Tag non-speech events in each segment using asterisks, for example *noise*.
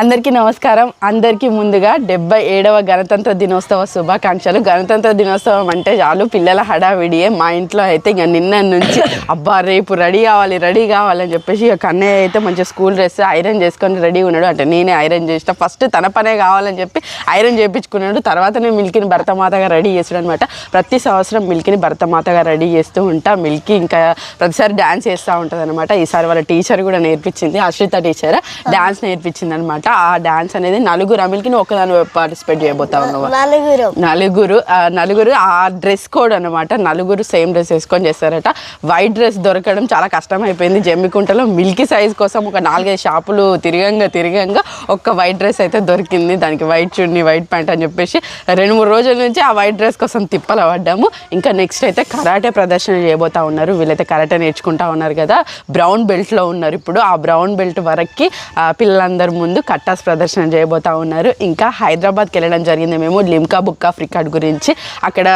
అందరికీ నమస్కారం. అందరికీ ముందుగా డెబ్బై ఏడవ గణతంత్ర దినోత్సవ శుభాకాంక్షలు. గణతంత్ర దినోత్సవం అంటే చాలు పిల్లల హడావిడియే. మా ఇంట్లో అయితే ఇక నిన్న నుంచి అబ్బా రేపు రెడీ కావాలి రెడీ కావాలని చెప్పేసి ఇక కన్నయ్య అయితే మంచిగా స్కూల్ డ్రెస్ ఐరన్ చేసుకొని రెడీ ఉన్నాడు. అంటే నేనే ఐరన్ చేసిన ఫస్ట్ తన పనే కావాలని చెప్పి ఐరన్ చేయించుకున్నాడు తర్వాతనే మిల్కీని భరతమాతగా రెడీ చేసాడు అనమాట ప్రతి సంవత్సరం మిల్కీని భరతమాతగా రెడీ చేస్తూ ఉంటా. మిల్కీ ఇంకా ప్రతిసారి డ్యాన్స్ చేస్తూ ఉంటుంది అనమాట ఈసారి వాళ్ళ టీచర్ కూడా నేర్పించింది. అశ్విత టీచర్? డ్యాన్స్ నేర్పించింది అనమాట ఆ డ్యాన్స్ అనేది నలుగురు అమిల్కి ఒకదాని పార్టిసిపేట్ చేయబోతా ఉన్నావు నలుగురు. నలుగురు ఆ నలుగురు ఆ డ్రెస్ కోడ్ అనమాట నలుగురు సేమ్ డ్రెస్ వేసుకొని చేస్తారట. వైట్ డ్రెస్ దొరకడం చాలా కష్టం అయిపోయింది జమ్మికుంటలో మిల్కీ సైజ్ కోసం ఒక నాలుగైదు షాపులు తిరగంగా తిరగంగా ఒక్క వైట్ డ్రెస్ అయితే దొరికింది. దానికి వైట్ చున్నీ వైట్ ప్యాంట్ అని చెప్పేసి రెండు మూడు రోజుల నుంచి ఆ వైట్ డ్రెస్ కోసం తిప్పలు పడ్డాము. ఇంకా నెక్స్ట్ అయితే కరాటే ప్రదర్శన చేయబోతా ఉన్నారు. వీళ్ళైతే కరాటే నేర్చుకుంటా ఉన్నారు కదా. బ్రౌన్ బెల్ట్లో ఉన్నారు ఇప్పుడు. ఆ బ్రౌన్ బెల్ట్ వరకు పిల్లలందరి ముందు పట్టాస్ ప్రదర్శన చేయబోతా ఉన్నారు. ఇంకా హైదరాబాద్కి వెళ్ళడం జరిగింది. మేము లిమ్కా బుక్ ఆఫ్ రికార్డ్ గురించి అక్కడ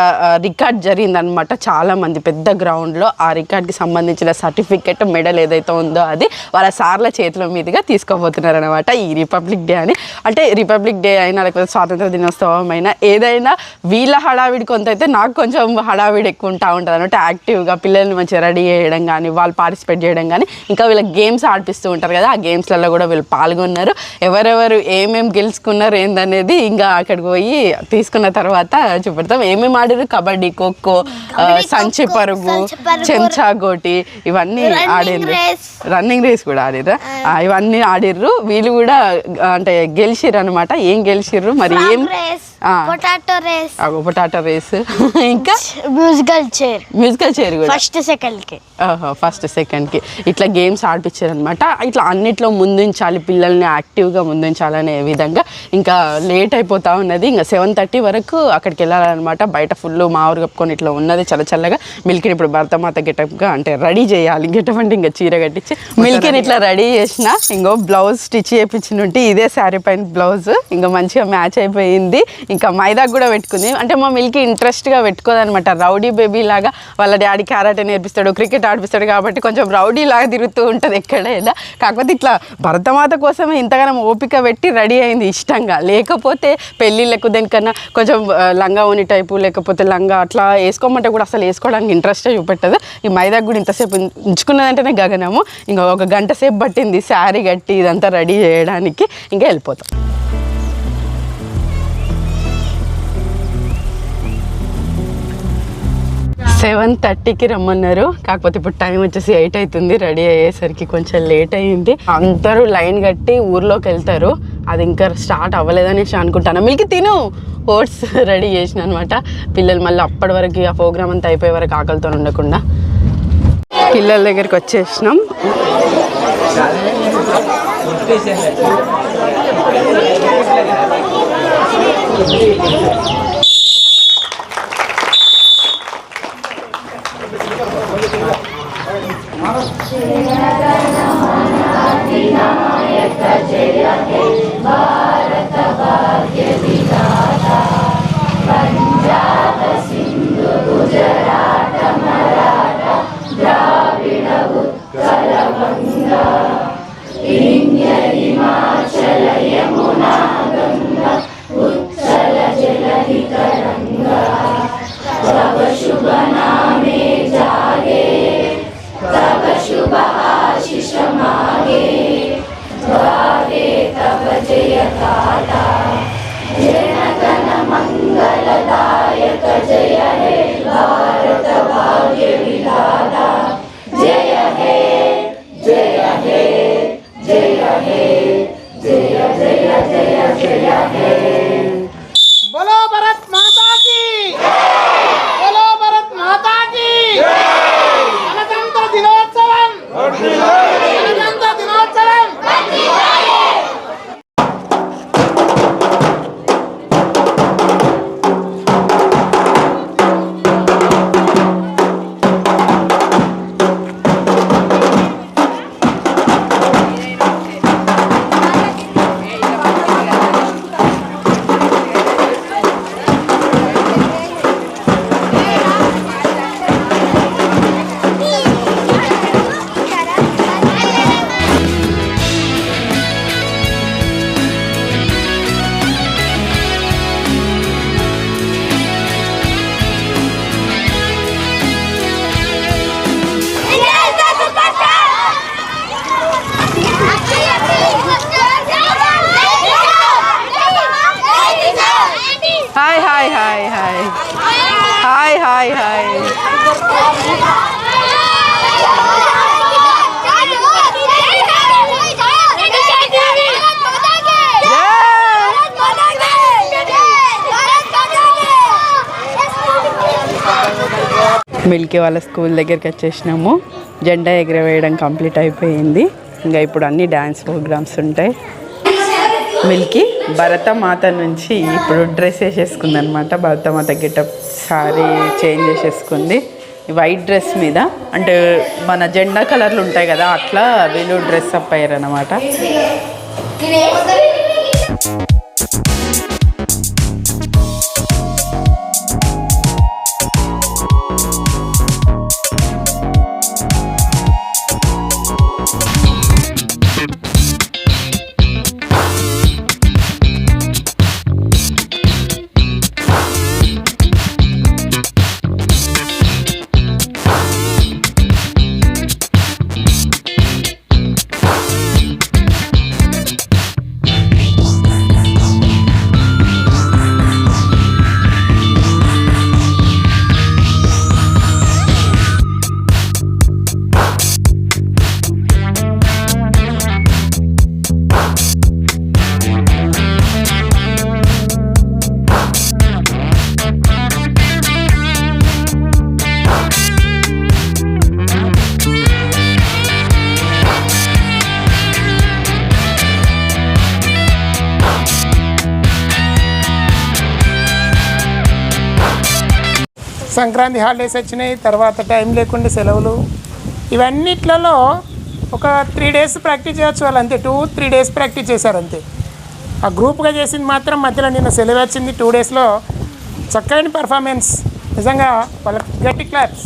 రికార్డ్ జరిగిందనమాట చాలామంది. పెద్ద గ్రౌండ్లో ఆ రికార్డ్కి సంబంధించిన సర్టిఫికెట్ మెడల్ ఏదైతే ఉందో అది వాళ్ళ సార్ల చేతుల మీదుగా తీసుకోబోతున్నారు అనమాట ఈ రిపబ్లిక్ డే అని. అంటే రిపబ్లిక్ డే అయినా లేకపోతే స్వాతంత్ర దినోత్సవం అయినా ఏదైనా వీళ్ళ హడావిడి కొంత అయితే నాకు కొంచెం హడావిడి ఎక్కువ ఉంటా ఉంటుంది అనమాట యాక్టివ్గా పిల్లల్ని మంచిగా రెడీ చేయడం కానీ వాళ్ళు పార్టిసిపేట్ చేయడం కానీ ఇంకా వీళ్ళ గేమ్స్ ఆడిపిస్తూ ఉంటారు కదా ఆ గేమ్స్లలో కూడా వీళ్ళు పాల్గొన్నారు. ఎవరెవరు ఏమేమి గెలుచుకున్నారు ఏందనేది ఇంకా అక్కడికి పోయి తీసుకున్న తర్వాత చూపెడతాం. ఏమేమి ఆడిరు? కబడ్డీ ఖోఖో సంచి పరుగు చెంచా గోటి ఇవన్నీ race. రన్నింగ్ రేస్ కూడా ఆడిర్రు ఇవన్నీ ఆడిర్రు వీళ్ళు కూడా అంటే గెలిచిర్రు అనమాట ఏం గెలిచిర్రు? మరి ఏం. Potato race. Potato race. ఇంకా? Musical chair. మ్యూజికల్ చైర్ కూడా. ఫస్ట్ సెకండ్కి ఫస్ట్ సెకండ్కి. ఇట్లా గేమ్స్ ఆడిపించారు అనమాట ఇట్లా అన్నిట్లో ముందుంచాలి పిల్లల్ని యాక్టివ్గా ముందుంచాలనే విధంగా. ఇంకా లేట్ అయిపోతా ఉన్నది. ఇంకా సెవెన్ థర్టీ వరకు అక్కడికి వెళ్ళాలన్నమాట. బయట ఫుల్ మామిడి కప్పుకొని ఇట్లా ఉన్నది చల్ల చల్లగా. మిల్కిని ఇప్పుడు భర్తమాత గెటప్గా అంటే రెడీ చేయాలి. గెటప్ అంటే ఇంకా చీర కట్టించి. మిల్కిని ఇట్లా రెడీ చేసిన. ఇంకో బ్లౌజ్ స్టిచ్ చేయించినుంటే ఇదే శారీ పైన బ్లౌజ్. ఇంకా మంచిగా మ్యాచ్ అయిపోయింది. ఇంకా మైదాకు కూడా పెట్టుకుంది. అంటే మా మిల్కి ఇంట్రెస్ట్గా పెట్టుకోదనమాట. రౌడీ బేబీ లాగా వాళ్ళ డాడీ క్యారెట్ నేర్పిస్తాడు క్రికెట్ ఆడిపిస్తాడు కాబట్టి కొంచెం రౌడీ లాగా తిరుగుతూ ఉంటుంది ఎక్కడైనా. కాకపోతే ఇట్లా భరతమాత కోసమే ఇంతగానం ఓపిక పెట్టి రెడీ అయింది ఇష్టంగా. లేకపోతే పెళ్ళిళ్ళకు దేనికన్నా కొంచెం లంగా ఓని టైపు లేకపోతే లంగా అట్లా వేసుకోమంటే కూడా అసలు వేసుకోవడానికి ఇంట్రెస్టే చూపెట్టదు. ఈ మైదాకు కూడా ఇంతసేపు ఉంచుకున్నదంటేనే గగనము. ఇంకా ఒక గంట సేపు పట్టింది శారీ కట్టి ఇదంతా రెడీ చేయడానికి. ఇంకా వెళ్ళిపోతాం. సెవెన్ థర్టీకి రమ్మన్నారు. కాకపోతే ఇప్పుడు టైం వచ్చేసి ఎయిట్ అవుతుంది. రెడీ అయ్యేసరికి కొంచెం లేట్ అయ్యింది. అందరూ లైన్ కట్టి ఊర్లోకి వెళ్తారు. అది ఇంకా స్టార్ట్ అవ్వలేదనేసి అనుకుంటాను. మిల్కి తిను. ఓట్స్ రెడీ చేసిన అనమాట పిల్లలు మళ్ళీ అప్పటి వరకు ఆ ప్రోగ్రామ్ అంతా అయిపోయే వరకు ఆకలితో ఉండకుండా పిల్లల దగ్గరికి వచ్చేసినాం. Sajaya my Bye. Hi hi. Milky వాళ్ళ స్కూల్ దగ్గరికి వచ్చేసినాము. జెండా ఎగరవేయడం కంప్లీట్ అయిపోయింది. ఇంకా ఇప్పుడు అన్ని డ్యాన్స్ ప్రోగ్రామ్స్ ఉంటాయి. మిల్కీ భరతమాత నుంచి ఇప్పుడు డ్రెస్ వేసేసుకుంది అనమాట భరతమాత గెటప్ సారీ చేంజ్ చేసేసుకుంది. వైట్ డ్రెస్ మీద అంటే మన జెండా కలర్లు ఉంటాయి కదా అట్లా వీళ్ళు డ్రెస్ అప్ అయ్యారు సంక్రాంతి హాలిడేస్ వచ్చినాయి తర్వాత టైం లేకుండా సెలవులు. ఇవన్నిట్లలో ఒక త్రీ డేస్ ప్రాక్టీస్ చేయొచ్చు వాళ్ళు అంతే టూ త్రీ డేస్ ప్రాక్టీస్ చేశారు అంతే. ఆ గ్రూప్గా చేసింది మాత్రం మధ్యలో నిన్న సెలవు వచ్చింది టూ డేస్లో. చక్కని పర్ఫార్మెన్స్. నిజంగా వాళ్ళ గట్టి క్లాప్స్.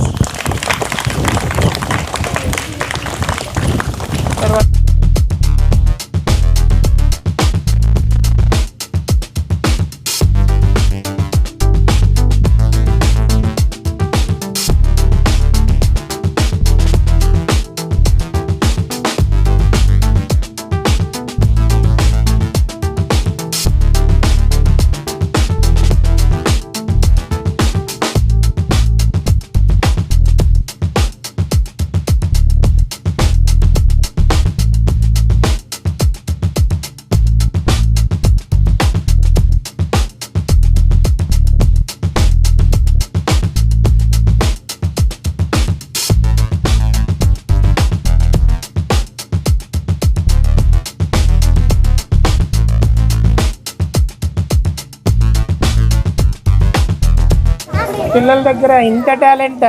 పిల్లల దగ్గర ఇంత టాలెంట్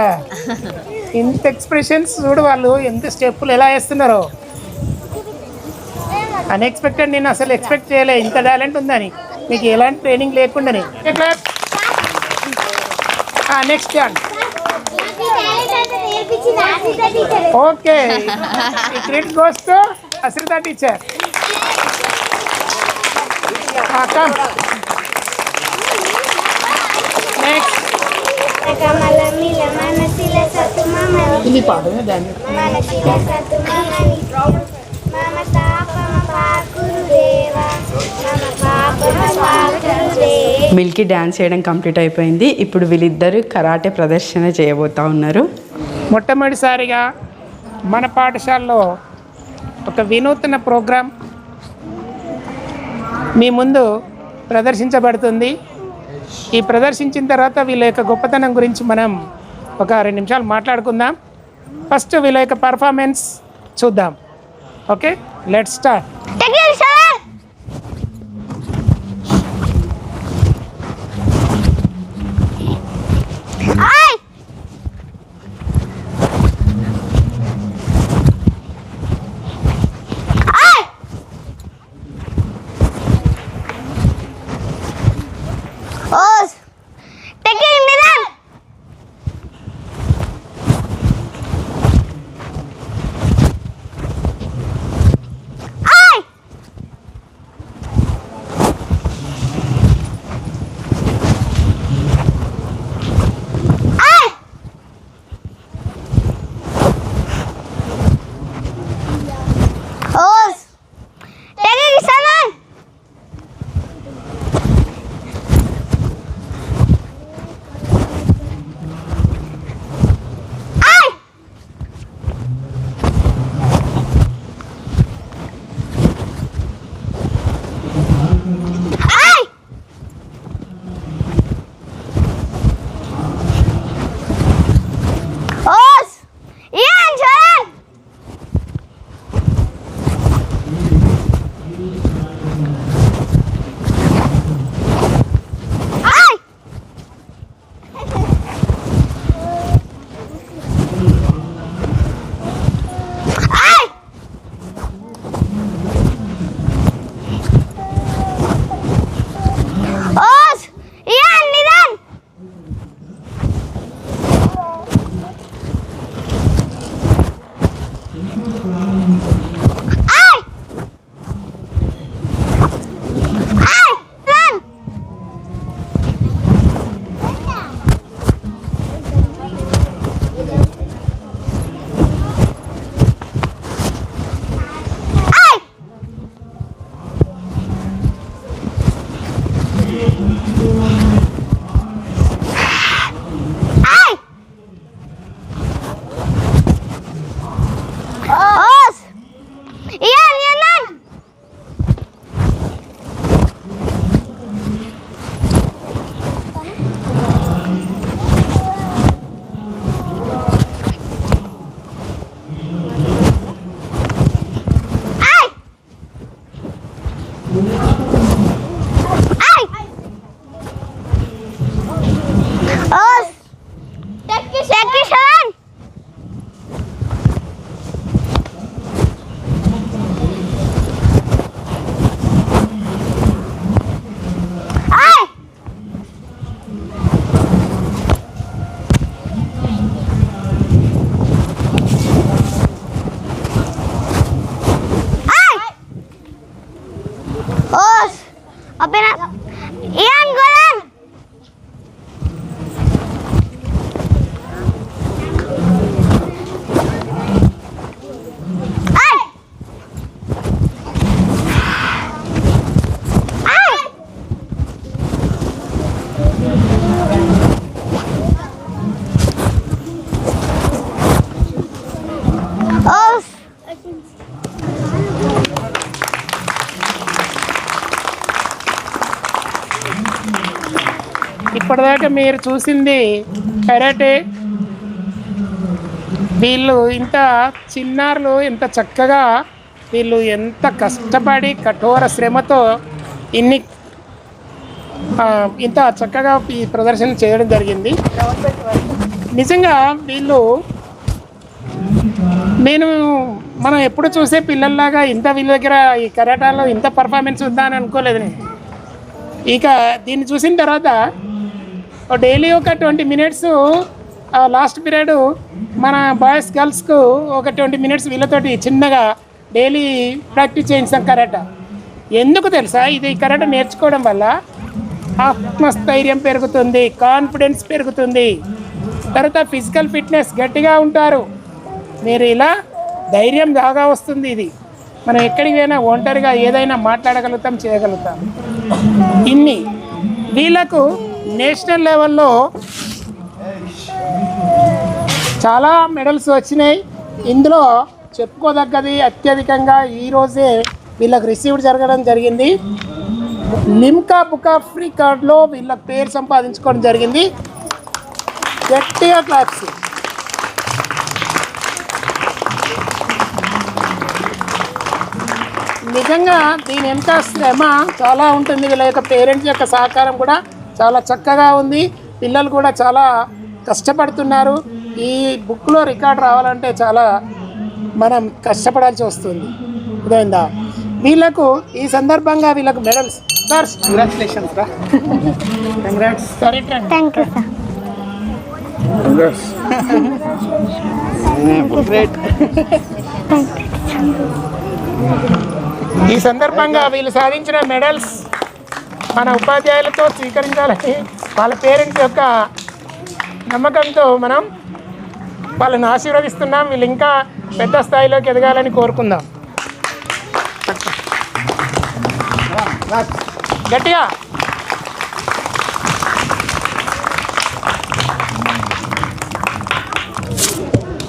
ఇంత ఎక్స్ప్రెషన్స్ చూడు వాళ్ళు ఎంత స్టెప్పులు ఎలా వేస్తున్నారో. అన్ఎక్స్పెక్టెడ్ నేను అసలు ఎక్స్పెక్ట్ చేయలే ఇంత టాలెంట్ ఉందని. మీకు ఎలాంటి ట్రైనింగ్ లేకుండానే. Next John okay. Credit goes to Ashritha teacher next ఇది పాడమే దాన్ని. మనసిల సత్తు మామని మమ తాపమ పాకురు దేవా మమ పాపమ పాకురు దేవా మిల్కీ డ్యాన్స్ చేయడం కంప్లీట్ అయిపోయింది. ఇప్పుడు వీళ్ళిద్దరు కరాటే ప్రదర్శన చేయబోతా ఉన్నారు. మొట్టమొదటిసారిగా మన పాఠశాలలో ఒక వినూత్న ప్రోగ్రాం మీ ముందు ప్రదర్శించబడుతుంది. ఈ ప్రదర్శించిన తర్వాత వీళ్ళ యొక్క గొప్పతనం గురించి మనం ఒక రెండు నిమిషాలు మాట్లాడుకుందాం. ఫస్ట్ వీళ్ళ యొక్క పర్ఫార్మెన్స్ చూద్దాం. ఓకే లెట్ స్టార్ట్ ఇప్పటిదాకా మీరు చూసింది కరాటే. వీళ్ళు ఇంత చిన్నారులు ఇంత చక్కగా వీళ్ళు ఎంత కష్టపడి కఠోర శ్రమతో ఇన్ని ఇంత చక్కగా ఈ ప్రదర్శన చేయడం జరిగింది. నిజంగా వీళ్ళు నేను మనం ఎప్పుడు చూసే పిల్లల్లాగా ఇంత వీళ్ళ దగ్గర ఈ కరాటాలో ఇంత పర్ఫార్మెన్స్ ఉందా అని అనుకోలేదు నేను. ఇక దీన్ని చూసిన తర్వాత డైలీ ఒక ట్వంటీ మినిట్స్ లాస్ట్ పీరియడ్ మన బాయ్స్ గర్ల్స్కు ఒక ట్వంటీ మినిట్స్ వీళ్ళతోటి చిన్నగా డైలీ ప్రాక్టీస్ చేయించాం కరాట. ఎందుకు తెలుసా? ఇది కరాట నేర్చుకోవడం వల్ల ఆత్మస్థైర్యం పెరుగుతుంది కాన్ఫిడెన్స్ పెరుగుతుంది. తర్వాత ఫిజికల్ ఫిట్నెస్ గట్టిగా ఉంటారు. మీరు ఇలా ధైర్యం బాగా వస్తుంది ఇది. మనం ఎక్కడికి పోయినా ఒంటరిగా ఏదైనా మాట్లాడగలుగుతాం చేయగలుగుతాం. ఇన్ని. వీళ్ళకు నేషనల్ లెవెల్లో చాలా మెడల్స్ వచ్చినాయి. ఇందులో చెప్పుకోదగ్గది అత్యధికంగా ఈరోజే వీళ్ళకి రిసీవ్డ్ జరగడం జరిగింది. లిమ్కా బుక్ ఆఫ్ రికార్డ్లో వీళ్ళ పేరు సంపాదించుకోవడం జరిగింది. గట్టిగా క్లాప్స్. నిజంగా దీని ఎంత శ్రమ చాలా ఉంటుంది. వీళ్ళ యొక్క పేరెంట్స్ యొక్క సహకారం కూడా చాలా చక్కగా ఉంది. పిల్లలు కూడా చాలా కష్టపడుతున్నారు. ఈ బుక్లో రికార్డ్ రావాలంటే చాలా మనం కష్టపడాల్సి వస్తుంది. అర్థమైందా వీళ్ళకు ఈ సందర్భంగా వీళ్ళకు మెడల్స్ సార్ కంగ్రాచులేషన్స్ రా. కంగ్రాట్స్ సరే Thank you, sir. ఈ సందర్భంగా వీళ్ళు సాధించిన మెడల్స్ మన ఉపాధ్యాయులతో స్వీకరించాలని వాళ్ళ పేరెంట్స్ యొక్క నమ్మకంతో మనం వాళ్ళని ఆశీర్వదిస్తున్నాం. వీళ్ళు ఇంకా పెద్ద స్థాయిలోకి ఎదగాలని కోరుకుందాం. గట్టిగా.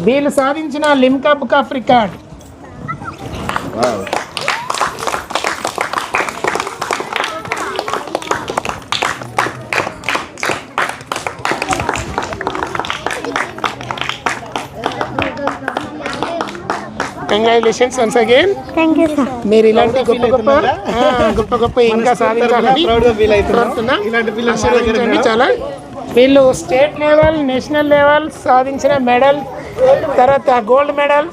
వీళ్ళు సాధించిన Limca book of record congratulations once again Thank you, sir. మీరు ఇలాంటి గొప్ప గొప్ప ఆ, గొప్ప గొప్ప ఇంకా సాధించాలని. ఆశీర్వదించండి చాలా వీళ్ళు స్టేట్ లెవెల్ నేషనల్ లెవెల్ సాధించిన మెడల్ తర్వాత గోల్డ్ మెడల్.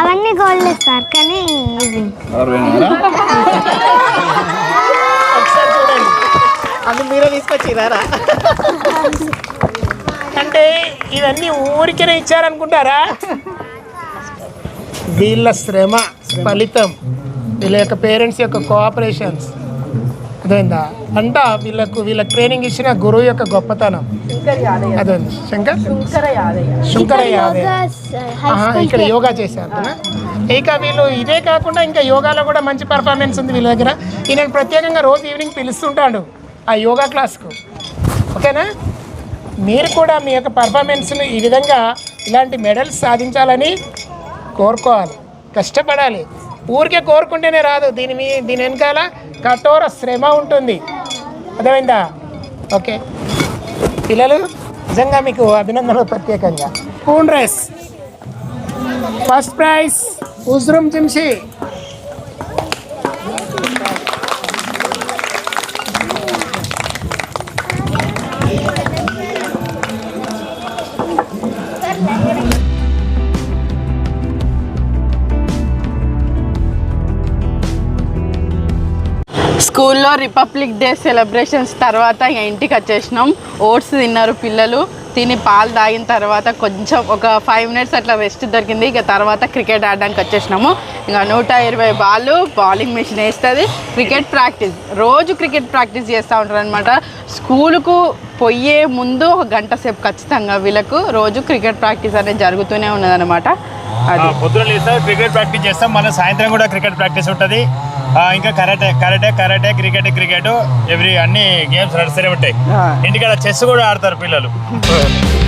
అవన్నీ గోల్డ్ సార్ కానీ అది మీరే తీసుకొచ్చిరారా? అంటే ఇవన్నీ ఊరికనే ఇచ్చారనుకుంటారా? వీళ్ళ శ్రమ ఫలితం వీళ్ళ యొక్క పేరెంట్స్ యొక్క కోఆపరేషన్స్. అదేందా అంట వీళ్ళకు వీళ్ళ ట్రైనింగ్ ఇచ్చిన గురువు యొక్క గొప్పతనం. అదే శంకర్? శంకర యాదవ్ ఇక్కడ యోగా చేశారు? ఇక వీళ్ళు ఇదే కాకుండా ఇంకా యోగాలో కూడా మంచి పర్ఫార్మెన్స్ ఉంది వీళ్ళ దగ్గర. ఈయన ప్రత్యేకంగా రోజు ఈవినింగ్ పిలుస్తుంటాడు ఆ యోగా క్లాస్కు ఓకేనా? మీరు కూడా మీ యొక్క పర్ఫార్మెన్స్ను ఈ విధంగా ఇలాంటి మెడల్స్ సాధించాలని కోరుకోవాలి. కష్టపడాలి. ఊరికే కోరుకుంటేనే రాదు. దీని మీ దీని వెనకాల కఠోర శ్రమ ఉంటుంది. అర్థమైందా? ఓకే. పిల్లలు నిజంగా మీకు అభినందనలు ప్రత్యేకంగా. Spoon race. ఫస్ట్ ప్రైజ్ ఉజ్రుం జిమ్షి. స్కూల్లో రిపబ్లిక్ డే సెలబ్రేషన్స్ తర్వాత ఇక ఇంటికి వచ్చేసినాం. ఓట్స్ తిన్నారు పిల్లలు. తిని పాలు తాగిన తర్వాత కొంచెం ఒక ఫైవ్ మినిట్స్ అట్లా రెస్ట్ దొరికింది. ఇక తర్వాత క్రికెట్ ఆడడానికి వచ్చేసినాము. ఇంకా నూట ఇరవై బాల్ బౌలింగ్ మిషన్ వేస్తుంది. క్రికెట్ ప్రాక్టీస్ రోజు క్రికెట్ ప్రాక్టీస్ చేస్తూ ఉంటారు అనమాట స్కూలుకు పోయే ముందు ఒక గంట సేపు ఖచ్చితంగా వీళ్ళకు రోజు క్రికెట్ ప్రాక్టీస్ అనేది జరుగుతూనే ఉన్నదన్నమాట. అది. పొద్దున క్రికెట్ ప్రాక్టీస్ చేస్తాం. మళ్ళీ సాయంత్రం కూడా క్రికెట్ ప్రాక్టీస్ ఉంటుంది. ఇంకా karate karate karate cricket cricket every అన్ని గేమ్స్ నడుస్తూనే ఉంటాయి. ఇంటికాడ చెస్ కూడా ఆడతారు పిల్లలు *laughs*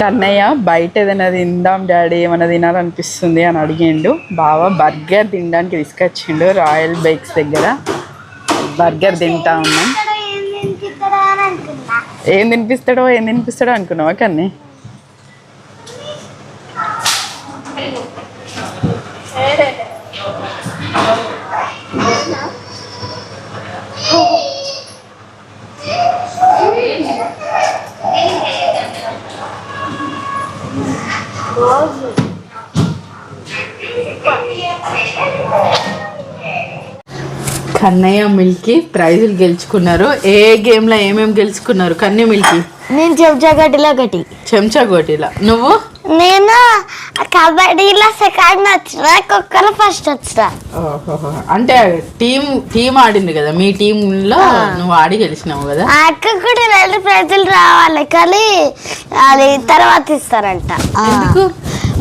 కన్నయ్య బయట ఏదైనా తిందాం డాడీ ఏమైనా తినాలనిపిస్తుంది అని అడిగిండు. బావ బర్గర్ తినడానికి తీసుకొచ్చిండు రాయల్ బైక్స్ దగ్గర. బర్గర్ తింటా ఉన్నాం. ఏం ఏం తినిపిస్తాడో ఏం తినిపిస్తాడో అనుకున్నావా కన్నీ? కన్నయ్య మిల్కీ ప్రైజులు గెలుచుకున్నారు. ఏ గేమ్లో ఏమేమి గెలుచుకున్నారు? కన్నయ్య మిల్కీ? నేను చెంచా గట్టిలో ఒకటి చెంచా గోటీలా నువ్వు? నేను కబడ్డీలో సెకండ్ వచ్చిన కుక్కలో ఫస్ట్ వచ్చిన. ఓహోహో. అంటే టీం టీం ఆడింది కదా? మీ టీంలో నువ్వు ఆడి గెలిచినావు కదా? ఆ అక్క కూడా రెండు ప్రైజులు రావాలి కానీ అది తర్వాత ఇస్తారంట. ఎందుకు?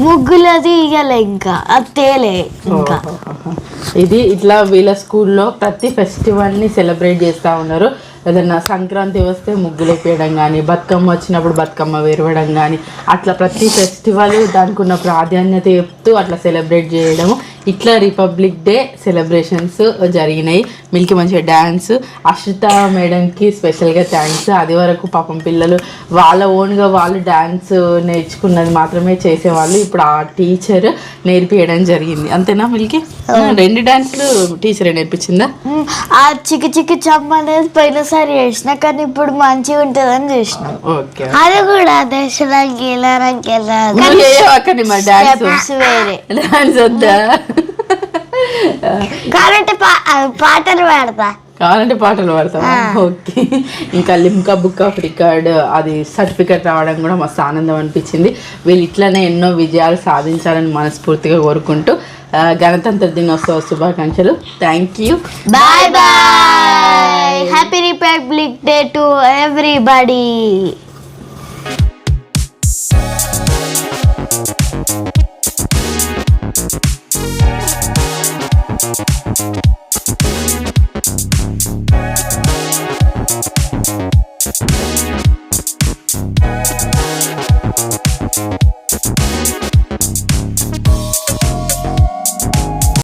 ముగ్గులది ఇయ్యలే ఇంకా. అది తేలే ఇంకా. ఓహోహోహో. ఇది ఇట్లా వీళ్ళ స్కూల్లో ప్రతి ఫెస్టివల్ని సెలబ్రేట్ చేస్తూ ఉన్నారు. ఏదన్నా సంక్రాంతి వస్తే ముగ్గులు వేయడం కానీ బతుకమ్మ వచ్చినప్పుడు బతుకమ్మ వేరవడం కానీ అట్లా ప్రతి ఫెస్టివల్ దానికి ఉన్న ప్రాధాన్యత చెప్తూ అట్లా సెలబ్రేట్ చేయడము ఇట్లా రిపబ్లిక్ డే సెలబ్రేషన్స్ జరిగినాయి. మిల్కి మంచిగా డ్యాన్స్ అశ్రిత మేడంకి స్పెషల్గా థ్యాంక్స్ అది వరకు పాపం పిల్లలు వాళ్ళ ఓన్గా వాళ్ళు డ్యాన్స్ నేర్చుకున్నది మాత్రమే చేసేవాళ్ళు. ఇప్పుడు ఆ టీచర్ నేర్పియడం జరిగింది. అంతేనా మిల్కి? రెండు డాన్సులు టీచరే నేర్పించిందా? ఆ చికి చికి చమ్మ అనేది పోయినసారి చేసిన కానీ ఇప్పుడు మంచిగా ఉంటుందని చేసిన. ఓకే. అది కూడా మరి డాన్స్? వేరే. డాన్స్ వద్దా? పాటలు పాడతా. కావాలంటే పాటలు పాడతావా ఓకే. ఇంకా లిమ్కా బుక్ ఆఫ్ రికార్డ్ అది సర్టిఫికేట్ రావడం కూడా మస్తు ఆనందం అనిపించింది. వీళ్ళు ఇట్లనే ఎన్నో విజయాలు సాధించాలని మనస్ఫూర్తిగా కోరుకుంటూ గణతంత్ర దినోత్సవ శుభాకాంక్షలు. Thank you bye bye happy Republic Day to everybody Thank